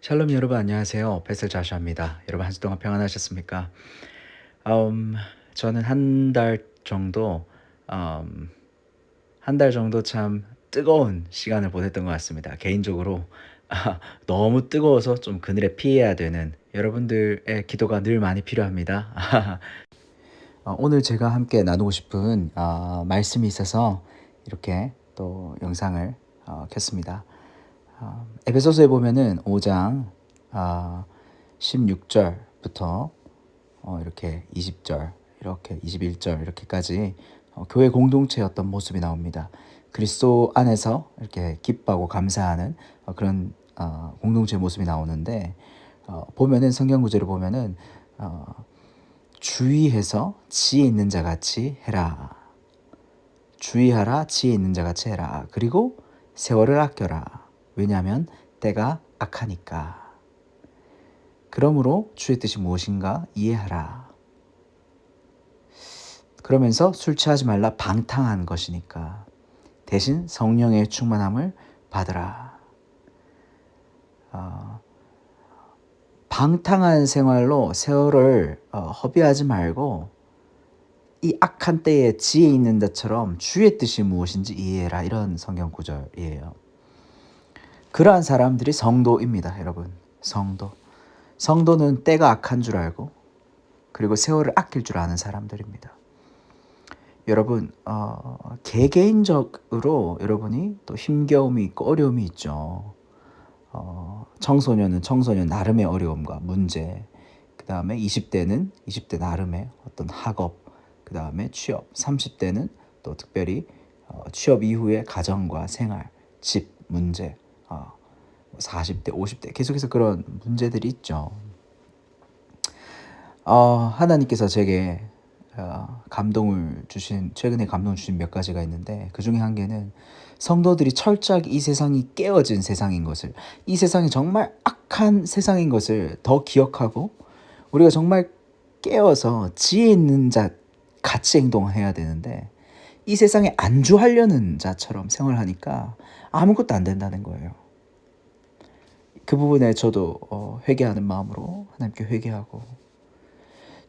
샬롬 여러분 안녕하세요. 베셀 자샤입니다. 여러분 한 주 동안 평안하셨습니까? 음, 저는 한 달 정도 음, 한달 정도 참 뜨거운 시간을 보냈던 것 같습니다. 개인적으로 아, 너무 뜨거워서 좀 그늘에 피해야 되는 여러분들의 기도가 늘 많이 필요합니다. 어, 오늘 제가 함께 나누고 싶은 어, 말씀이 있어서 이렇게 또 영상을 어, 켰습니다. 어, 에베소서에 보면은 5장 어, 16절부터 어, 이렇게 20절 이렇게 21절 이렇게까지 어, 교회 공동체의 어떤 모습이 나옵니다. 그리스도 안에서 이렇게 기뻐하고 감사하는 어, 그런 어, 공동체 모습이 나오는데 어, 보면은 성경 구절을 보면은 어, 주의해서 지혜 있는 자 같이 해라. 주의하라 지혜 있는 자 같이 해라. 그리고 세월을 아껴라. 왜냐하면 때가 악하니까. 그러므로 주의 뜻이 무엇인가 이해하라. 그러면서 술 취하지 말라 방탕한 것이니까. 대신 성령의 충만함을 받으라. 어, 방탕한 생활로 세월을 어, 허비하지 말고 이 악한 때에 지혜 있는 자처럼 주의 뜻이 무엇인지 이해해라 이런 성경 구절이에요. 그러한 사람들이 성도입니다, 여러분. 성도. 성도는 때가 악한 줄 알고 그리고 세월을 아낄 줄 아는 사람들입니다. 여러분 어, 개개인적으로 여러분이 또 힘겨움이 있고 어려움이 있죠. 어, 청소년은 청소년 나름의 어려움과 문제, 그 다음에 20대는 20대 나름의 어떤 학업, 그 다음에 취업, 30대는 또 특별히 어, 취업 이후의 가정과 생활, 집 문제, 어, 40대, 50대 계속해서 그런 문제들이 있죠. 어, 하나님께서 제게 어, 감동을 주신 최근에 감동 주신 몇 가지가 있는데 그 중에 한 개는 성도들이 철저하게 이 세상이 깨어진 세상인 것을 이 세상이 정말 악한 세상인 것을 더 기억하고 우리가 정말 깨어서 지혜 있는 자 같이 행동해야 되는데 이 세상에 안주하려는 자처럼 생활하니까 아무것도 안 된다는 거예요. 그 부분에 저도 어, 회개하는 마음으로 하나님께 회개하고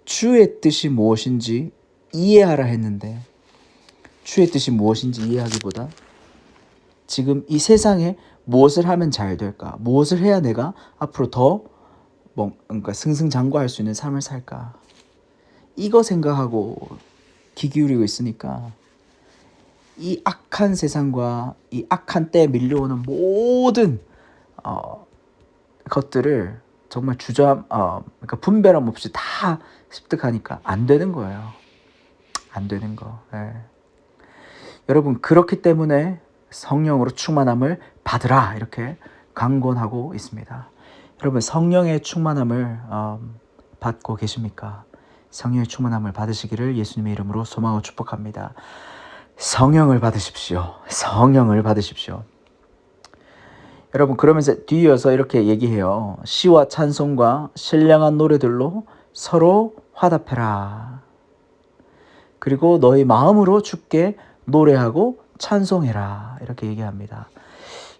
주의 뜻이 무엇인지 이해하라 했는데 주의 뜻이 무엇인지 이해하기보다 지금 이 세상에 무엇을 하면 잘 될까? 무엇을 해야 내가 앞으로 더 뭔가 승승장구할 수 있는 삶을 살까? 이거 생각하고 귀 기울이고 있으니까 이 악한 세상과 이 악한 때에 밀려오는 모든 어, 것들을 정말 주저 어, 그러니까 분별함 없이 다 습득하니까 안 되는 거예요. 안 되는 거. 예. 여러분 그렇기 때문에 성령으로 충만함을 받으라 이렇게 강권하고 있습니다. 여러분 성령의 충만함을 음, 받고 계십니까? 성령의 충만함을 받으시기를 예수님의 이름으로 소망하고 축복합니다. 성령을 받으십시오. 성령을 받으십시오. 여러분 그러면서 뒤이어서 이렇게 얘기해요. 시와 찬송과 신령한 노래들로 서로 화답해라. 그리고 너희 마음으로 죽게 노래하고 찬송해라. 이렇게 얘기합니다.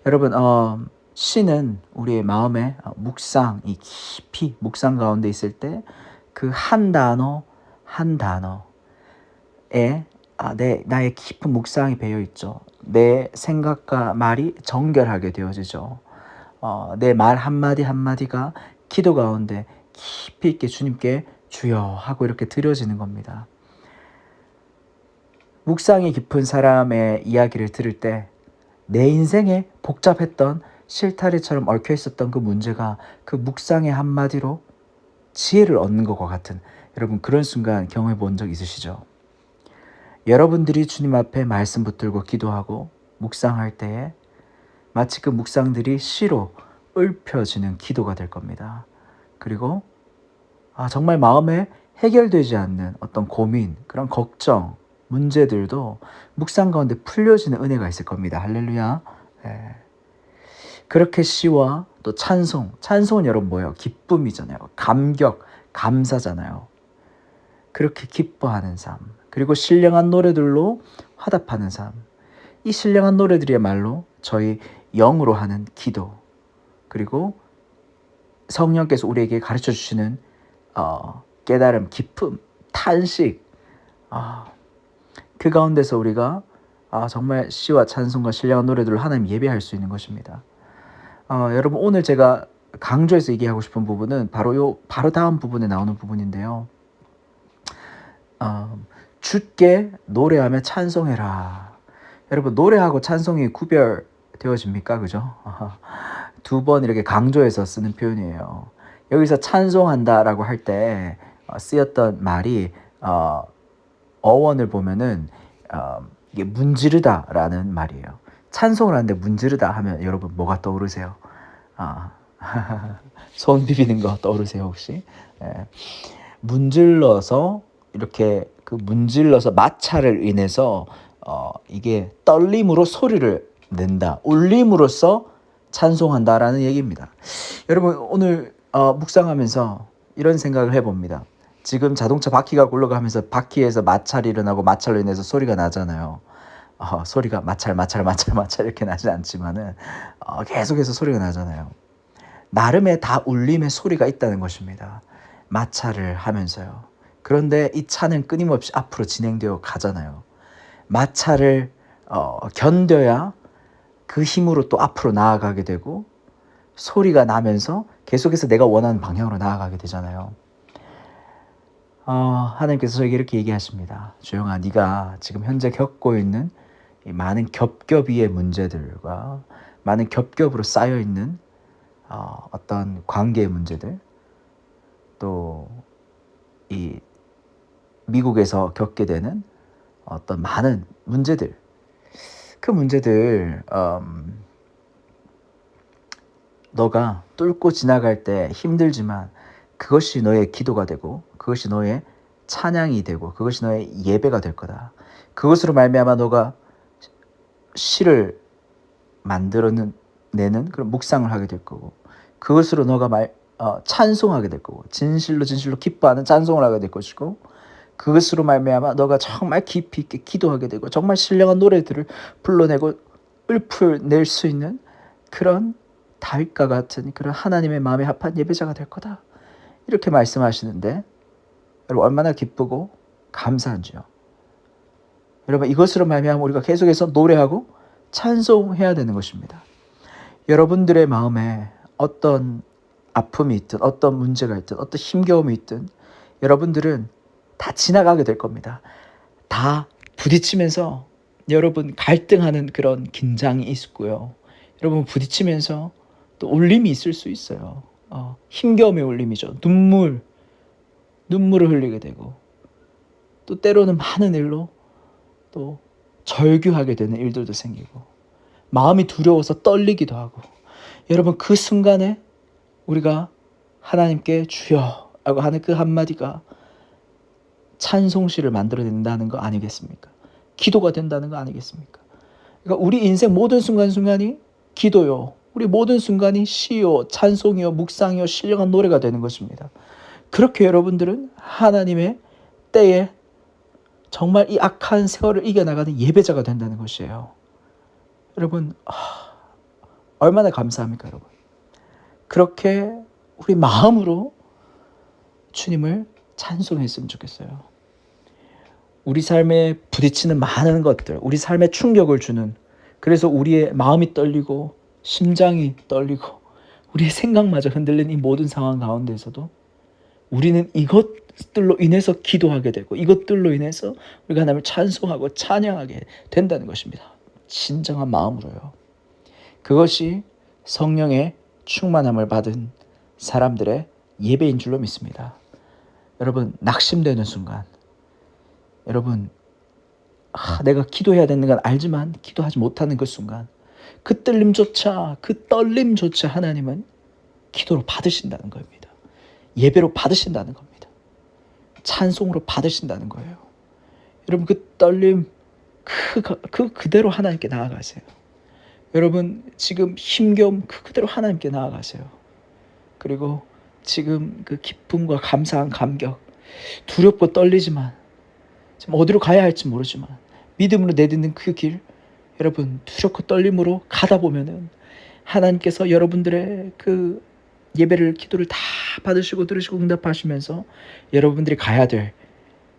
여러분 어, 시는 우리의 마음에 묵상 이 깊이 묵상 가운데 있을 때 그 한 단어 한 단어에 아, 내 나의 깊은 묵상이 배어 있죠. 내 생각과 말이 정결하게 되어지죠. 어, 내 말 한마디 한마디가 기도 가운데 깊이 있게 주님께 주여 하고 이렇게 드려지는 겁니다. 묵상이 깊은 사람의 이야기를 들을 때 내 인생에 복잡했던 실타래처럼 얽혀 있었던 그 문제가 그 묵상의 한마디로 지혜를 얻는 것과 같은 여러분 그런 순간 경험해 본 적 있으시죠? 여러분들이 주님 앞에 말씀 붙들고 기도하고 묵상할 때에 마치 그 묵상들이 시로 읊혀지는 기도가 될 겁니다. 그리고 아, 정말 마음에 해결되지 않는 어떤 고민, 그런 걱정, 문제들도 묵상 가운데 풀려지는 은혜가 있을 겁니다. 할렐루야. 네. 그렇게 시와 또 찬송, 찬송은 여러분 뭐예요? 기쁨이잖아요. 감격, 감사잖아요. 그렇게 기뻐하는 삶. 그리고 신령한 노래들로 화답하는 삶. 이 신령한 노래들이야말로 저희 영으로 하는 기도. 그리고 성령께서 우리에게 가르쳐 주시는 어, 깨달음, 기쁨, 탄식, 아, 그 가운데서 우리가 아, 정말 시와 찬송과 신령한 노래들을 하나님 예배할 수 있는 것입니다. 어, 여러분 오늘 제가 강조해서 얘기하고 싶은 부분은 바로 요 바로 다음 부분에 나오는 부분인데요. 어, 주께 노래하며 찬송해라. 여러분 노래하고 찬송이 구별되어집니까? 그죠? 두 번 이렇게 강조해서 쓰는 표현이에요. 여기서 찬송한다라고 할 때 쓰였던 말이 어, 어원을 보면은 어, 이게 문지르다라는 말이에요. 찬송을 하는데 문지르다 하면 여러분 뭐가 떠오르세요? 아, 손 비비는 거 떠오르세요 혹시? 예. 문질러서 이렇게 그 문질러서 마찰을 인해서 어, 이게 떨림으로 소리를 낸다, 울림으로써 찬송한다라는 얘기입니다. 여러분 오늘 어, 묵상하면서 이런 생각을 해봅니다. 지금 자동차 바퀴가 굴러가면서 바퀴에서 마찰이 일어나고 마찰로 인해서 소리가 나잖아요. 어, 소리가 마찰 마찰 마찰 마찰 이렇게 나지 않지만은 어, 계속해서 소리가 나잖아요. 나름의 다 울림의 소리가 있다는 것입니다. 마찰을 하면서요. 그런데 이 차는 끊임없이 앞으로 진행되어 가잖아요. 마찰을 어, 견뎌야 그 힘으로 또 앞으로 나아가게 되고 소리가 나면서 계속해서 내가 원하는 방향으로 나아가게 되잖아요. 어, 하나님께서 저에게 이렇게 얘기하십니다. 조영아, 네가 지금 현재 겪고 있는 이 많은 겹겹이의 문제들과 많은 겹겹으로 쌓여 있는 어, 어떤 관계의 문제들, 또 이 미국에서 겪게 되는 어떤 많은 문제들, 그 문제들, 음, 너가 뚫고 지나갈 때 힘들지만 그것이 너의 기도가 되고 그것이 너의 찬양이 되고 그것이 너의 예배가 될 거다. 그것으로 말미암아 너가 시를 만들어내는 그런 묵상을 하게 될 거고 그것으로 너가 말 어, 찬송하게 될 거고 진실로 진실로 기뻐하는 찬송을 하게 될 것이고 그것으로 말미암아 너가 정말 깊이 있게 기도하게 되고 정말 신령한 노래들을 불러내고 읊을 낼 수 있는 그런 다윗과 같은 그런 하나님의 마음에 합한 예배자가 될 거다. 이렇게 말씀하시는데 여러분 얼마나 기쁘고 감사한지요. 여러분 이것으로 말미암아 우리가 계속해서 노래하고 찬송해야 되는 것입니다. 여러분들의 마음에 어떤 아픔이 있든 어떤 문제가 있든 어떤 힘겨움이 있든 여러분들은 다 지나가게 될 겁니다. 다 부딪히면서 여러분 갈등하는 그런 긴장이 있고요. 여러분 부딪히면서 또 울림이 있을 수 있어요. 어, 힘겨움의 울림이죠. 눈물, 눈물을 흘리게 되고 또 때로는 많은 일로 또 절규하게 되는 일들도 생기고 마음이 두려워서 떨리기도 하고 여러분 그 순간에 우리가 하나님께 주여 라고 하는 그 한마디가 찬송시를 만들어낸다는 거 아니겠습니까? 기도가 된다는 거 아니겠습니까? 그러니까 우리 인생 모든 순간순간이 기도요. 우리 모든 순간이 시요, 찬송이요, 묵상이요, 신령한 노래가 되는 것입니다. 그렇게 여러분들은 하나님의 때에 정말 이 악한 세월을 이겨나가는 예배자가 된다는 것이에요. 여러분, 아, 얼마나 감사합니까, 여러분? 그렇게 우리 마음으로 주님을 찬송했으면 좋겠어요. 우리 삶에 부딪히는 많은 것들, 우리 삶에 충격을 주는, 그래서 우리의 마음이 떨리고, 심장이 떨리고, 우리의 생각마저 흔들리는 이 모든 상황 가운데서도 우리는 이것들로 인해서 기도하게 되고, 이것들로 인해서 우리가 하나님을 찬송하고 찬양하게 된다는 것입니다. 진정한 마음으로요. 그것이 성령의 충만함을 받은 사람들의 예배인 줄로 믿습니다. 여러분, 낙심되는 순간, 여러분, 아, 내가 기도해야 되는 건 알지만 기도하지 못하는 그 순간, 그 떨림조차, 그 떨림조차 하나님은 기도로 받으신다는 겁니다. 예배로 받으신다는 겁니다. 찬송으로 받으신다는 거예요. 여러분, 그 떨림, 그, 그 그대로 하나님께 나아가세요. 여러분, 지금 힘겨움 그 그대로 하나님께 나아가세요. 그리고 지금 그 기쁨과 감사한 감격, 두렵고 떨리지만, 지금 어디로 가야 할지 모르지만, 믿음으로 내딛는 그 길, 여러분, 두렵고 떨림으로 가다 보면은, 하나님께서 여러분들의 그 예배를 기도를 다 받으시고 들으시고 응답하시면서 여러분들이 가야 될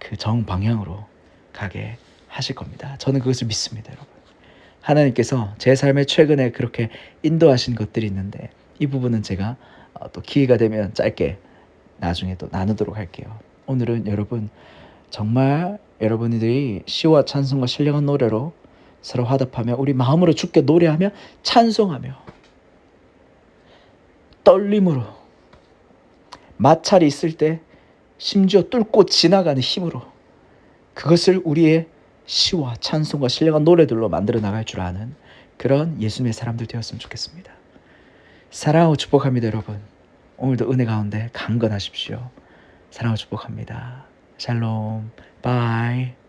그 정 방향으로 가게 하실 겁니다. 저는 그것을 믿습니다, 여러분. 하나님께서 제 삶에 최근에 그렇게 인도하신 것들이 있는데 이 부분은 제가 어, 또 기회가 되면 짧게 나중에 또 나누도록 할게요. 오늘은 여러분 정말 여러분들이 시와 찬송과 신령한 노래로 서로 화답하며 우리 마음으로 주께 노래하며 찬송하며 떨림으로 마찰이 있을 때 심지어 뚫고 지나가는 힘으로 그것을 우리의 시와 찬송과 신령한 노래들로 만들어 나갈 줄 아는 그런 예수님의 사람들 되었으면 좋겠습니다. 사랑하고 축복합니다, 여러분. 오늘도 은혜 가운데 강건하십시오. 사랑하고 축복합니다. 샬롬. 바이.